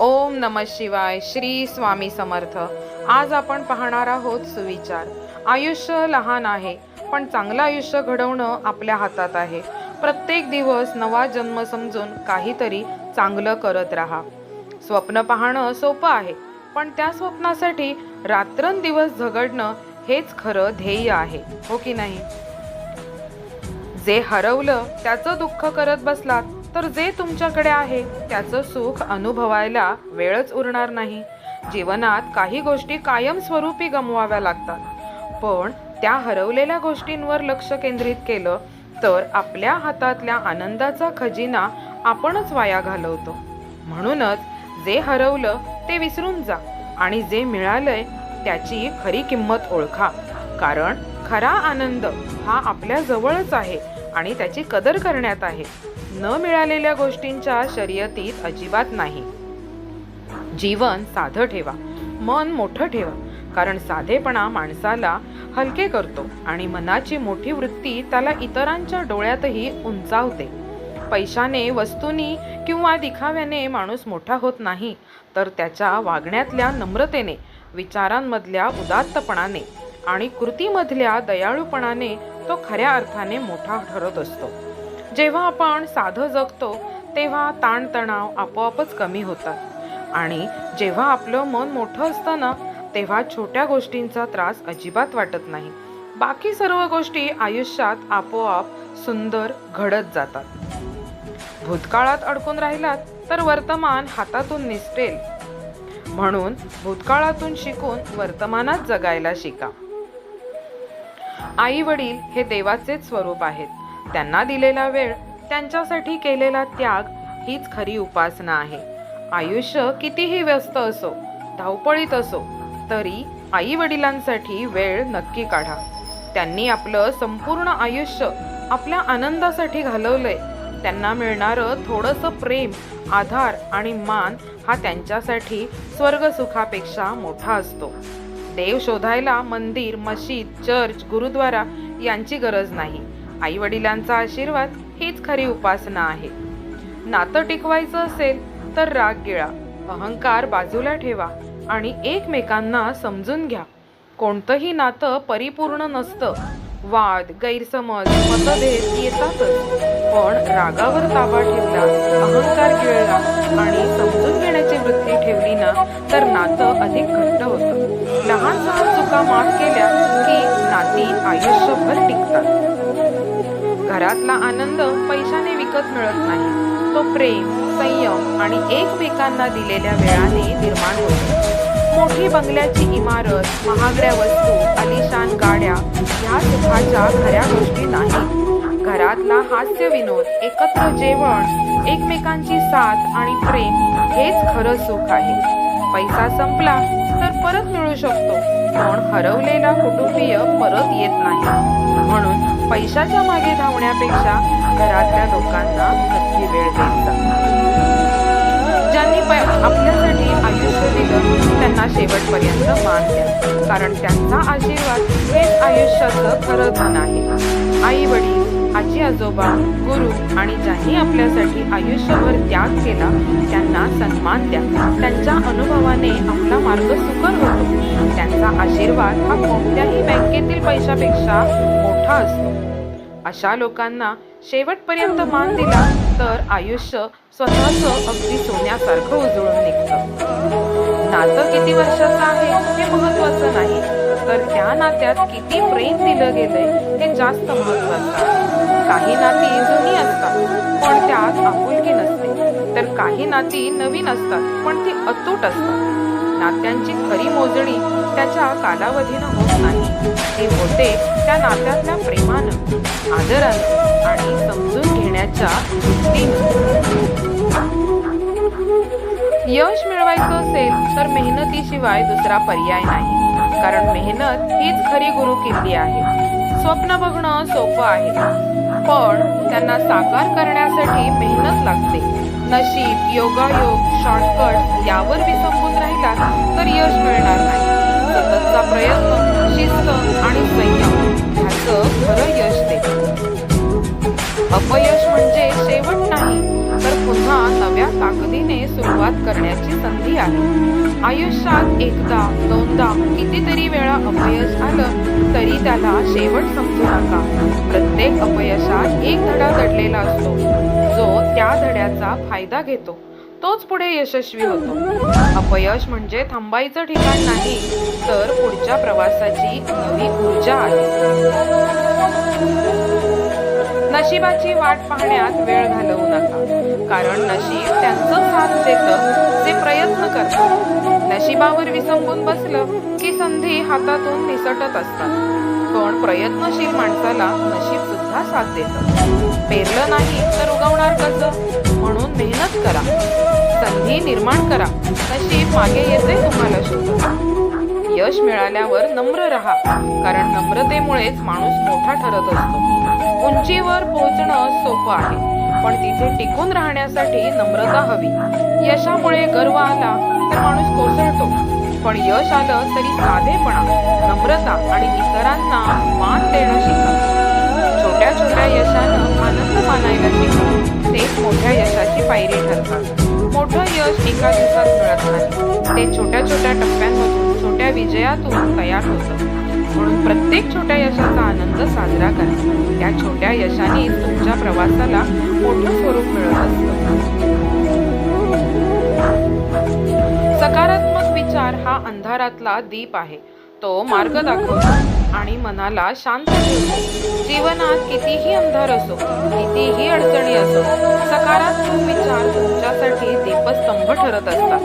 ओम नम शिवाय श्री स्वामी समर्थ. आज आपण पाहणार आहोत सुविचार. आयुष्य लहान आहे पण चांगलं आयुष्य घडवणं आपल्या हातात आहे. प्रत्येक दिवस नवा जन्म समजून काहीतरी चांगलं करत राहा. स्वप्न पाहणं सोपं आहे पण त्या स्वप्नासाठी रात्रंदिवस झगडणं हेच खरं ध्येय आहे हो की नाही? जे हरवलं त्याचं दुःख करत बसलात तर जे तुमच्याकडे आहे त्याचं सुख अनुभवायला वेळच उरणार नाही. जीवनात काही गोष्टी कायमस्वरूपी गमवाव्या लागतात. पण त्या हरवलेल्या गोष्टींवर लक्ष केंद्रित केलं तर आपल्या हातातल्या आनंदाचा खजिना आपणच वाया घालवतो. म्हणूनच जे हरवलं ते विसरून जा आणि जे मिळालंय त्याची खरी किंमत ओळखा. कारण खरा आनंद हा आपल्या जवळच आहे आणि त्याची कदर करण्यात आहे. न मिळालेल्या गोष्टींच्या शर्यतीत अजिबात नाही. जीवन साधं ठेवा मन मोठं ठेवा कारण साधेपणा माणसाला हलके करतो आणि मनाची मोठी वृत्ती त्याला इतरांच्या डोळ्यातही उंचावते. पैशाने वस्तूनी किंवा दिखाव्याने माणूस मोठा होत नाही तर त्याच्या वागण्यातल्या नम्रतेने विचारांमधल्या उदात्तपणाने आणि कृतीमधल्या दयाळूपणाने तो खऱ्या अर्थाने मोठा ठरत असतो. जेव्हा आपण साधं जगतो तेव्हा ताणतणाव आपोआपच कमी होतात. आणि जेव्हा आपलं मन मोठं असतं ना तेव्हा छोट्या गोष्टींचा त्रास अजिबात वाटत नाही. बाकी सर्व गोष्टी आयुष्यात आपोआप सुंदर घडत जातात. भूतकाळात अडकून राहिलात तर वर्तमान हातातून निसटेल. म्हणून भूतकाळातून शिकून वर्तमानात जगायला शिका. आई वडील हे देवाचेच स्वरूप आहेत. त्यांना दिलेला वेळ त्यांच्यासाठी केलेला त्याग हीच खरी उपासना आहे. आयुष्य कितीही व्यस्त असो धावपळीत असो तरी आई वडिलांसाठी वेळ नक्की काढा. त्यांनी आपलं संपूर्ण आयुष्य आपल्या आनंदासाठी घालवलंय. त्यांना मिळणारं थोडंसं प्रेम आधार आणि मान हा त्यांच्यासाठी स्वर्ग सुखापेक्षा मोठा असतो. देव शोधायला मंदिर मशीद चर्च गुरुद्वारा यांची गरज नाही. आई वडिलांचा आशीर्वाद हीच खरी उपासना आहे. नातं टिकवायचं असेल तर राग गिळा अहंकार बाजूला ठेवा आणि एकमेकांना समजून घ्या. कोणतंही नातं परिपूर्ण नसतं. वाद गैरसमज मतभेद येतातच. पण रागावर ताबा ठेवला अहंकार गिळला आणि समजून घेण्याची वृत्ती ठेवली ना तर नातं अधिक घट्ट होतं. लहान सहान चुका माफ केल्या की नाती आयुष्यभर टिकतात. घरातला आनंद पैशाने विकत मिळत नाही. तो प्रेम संयम आणि एकमेकांना दिलेल्या वेळाने निर्माण होतो. मोठी बंगल्याची इमारत महागड्या वस्तू आलिशान गाड्या ह्या सुखाच्या खऱ्या गोष्टी नाही. घरातला हास्य विनोद एकत्र जेवण एकमेकांची साथ आणि प्रेम हेच खरं सुख आहे. पैसा संपला तर परत मिळू शकतो. पण हरवलेला कुटुंबीय परत येत नाही. म्हणून पैशाच्या मागे धावण्यापेक्षा घरातल्या लोकांना नक्की वेळ द्यायचा. ज्यांनी आपल्यासाठी आयुष्य दिलं त्यांना शेवटपर्यंत मान द्या. कारण त्यांचा आशीर्वाद हेच आयुष्याचं खरं धन आहे. आई वडील आजी आजोबा गुरु आणि ज्यांनी आपल्यासाठी आयुष्यभर त्याग केला त्यांना सन्मान द्या. त्यांच्या अनुभवाने आपला मार्ग सुकर होतो. त्यांचा आशीर्वाद हा कोणत्याही बँकेतील पैशापेक्षा मोठा असतो. अशा लोकांना शेवटपर्यंत मान दिला तर आयुष्य स्वतःच अगदी सोन्यासारखं उजळून निघतं. नातं किती वर्षाचं आहे हे महत्वाचं नाही. तर त्या नात्यात किती प्रेम दिलं गेलंय हे जास्त महत्वाचं आहे. काही नाती जुनी असतात पण त्यात आपुलकी नसते. तर काही नाती नवीन असतात पण ती अतूट असतात. नात्यांची खरी मोजणी त्याच्या कालावधीनं होत नाही. ती होते त्या नात्यातल्या प्रेमानं आदरानं आणि समजून घेण्याच्या वृत्तीनं यश मिळवायचं असेल तर मेहनतीशिवाय दुसरा पर्याय नाही. कारण मेहनत हीच खरी गुरु किल्ली आहे. स्वप्न बघणं सोपं आहे. पण त्यांना साकार करण्यासाठी मेहनत लागते. नशीब योगायोग शॉर्टकट यावर विसंबून राहिला तर यश मिळणार नाही. सततचा प्रयत्न शिस्त आणि संयम ह्याचं खरं यश देते. अपयश म्हणजे शेवट नाही तर ताकदीने सुरुवात करण्याची संधी आहे. आयुष्यात एकदा दोनदा कितीतरी वेळा अपयश आलं तरी त्याला शेवट समजू नका. प्रत्येक अपयशात एक धडा दडलेला असतो. जो त्या धड्याचा फायदा घेतो. तोच पुढे यशस्वी होतो. अपयश म्हणजे थांबायचं ठिकाण नाही तर पुढच्या प्रवासाची नवी ऊर्जा आहे. नशिबाची वाट पाहण्यात वेळ घालवू नका. कारण नशीब त्यांचं साथ देतं जे प्रयत्न करतात नशिबावर विसंबून बसलं की संधी हातातून निसटत असतात. पण प्रयत्नशील माणसाला नशीब सुद्धा साथ देतं. पेरलं नाही तर उगवणार कसं? म्हणून मेहनत करा. संधी निर्माण करा. नशीब मागे येते तुम्हाला शोधा यश मिळाल्यावर नम्र राहा कारण नम्रतेमुळेच माणूस मोठा ठरत असतो. उंचीवर पोहोचणं सोपं आहे पण तिथे टिकून राहण्यासाठी नम्रता हवी. यशामुळे गर्व आला तर माणूस कोसळतो. पण यश आलं तरी साधेपणा नम्रता आणि इतरांना मान देणं शिका. छोट्या छोट्या यशानं आनंद मानायला शिका. तेच मोठ्या यशाची पायरी ठरतात. मोठं यश एका दिवसात मिळत नाही. ते छोट्या छोट्या टप्प्यांमधून छोट्या विजयातून तयार होतं. म्हणून प्रत्येक छोट्या यशाचा आनंद साजरा करा. त्या छोट्या यशाने तुमच्या प्रवासाला मोठं स्वरूप मिळत असतं. सकारात्मक विचार हा अंधारातला दीप आहे. तो मार्ग दाखवतो आणि मनाला शांत ठेवतो जीवनात कितीही अंधार असो कितीही अडचणी असो सकारात्मक विचार तुमच्यासाठी दीपस्तंभ ठरत असतात.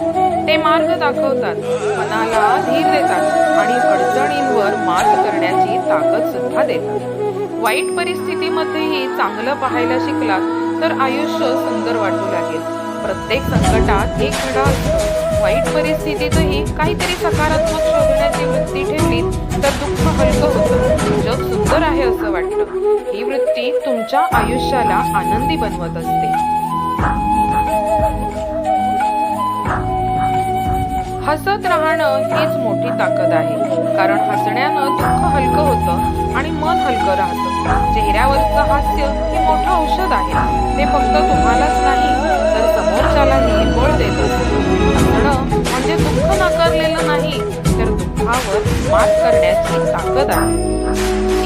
ते मार्ग दाखवतात मनाला धीर देतात आणि अडचणींवर मात करण्याची ताकद सुद्धा देतात. वाईट परिस्थितीमध्येही चांगलं पाहायला शिकलात तर आयुष्य सुंदर वाटू लागेल. प्रत्येक संकटात एक घडा असतो. वाईट परिस्थितीतही काहीतरी सकारात्मक ही वृत्ती ठेवली तर दुःख हलकं होतं. जग सुंदर आहे असं वाटतं. ही वृत्ती तुमच्या आयुष्याला आनंदी बनवत असते. हसत राहणं हीच मोठी ताकद आहे. कारण हसण्यानं दुःख हलकं होतं आणि मन हलकं राहतं. चेहऱ्यावरचं हास्य हे मोठं औषध आहे. ते फक्त तुम्हालाच नाही तर समोरच्यालाही बळ देत. असतं हसणं दुःख नाकारलेलं नाही. तर दुःखावर मात करण्याची ताकद आहे.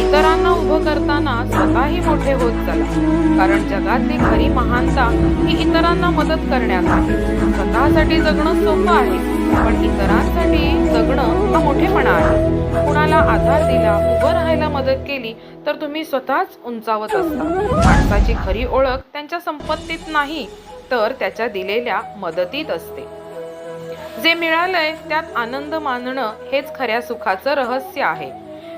इतरांना उभं करताना स्वतःही मोठे होत चला. कारण जगातली खरी महानता ही इतरांना मदत करण्यात आहे. स्वतःसाठी जगणं सोपं आहे पण इतरांसाठी जगणं हा मोठेपणा आहे. कुणाला आधार दिला उभं राहायला मदत केली तर तुम्ही स्वतःच उंचावत असता. माणसाची खरी ओळख त्यांच्या संपत्तीत नाही तर त्याच्या दिलेल्या मदतीत असते. जे मिळालंय त्यात आनंद मानणं हेच खऱ्या सुखाचं रहस्य आहे.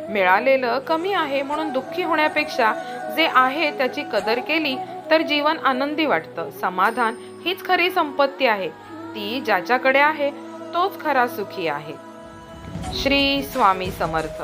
मिळालेलं कमी आहे म्हणून दुःखी होण्यापेक्षा जे आहे त्याची कदर केली तर जीवन आनंदी वाटतं. समाधान हीच खरी संपत्ती आहे. ती ज्याच्याकडे आहे तोच खरा सुखी आहे. श्री स्वामी समर्थ.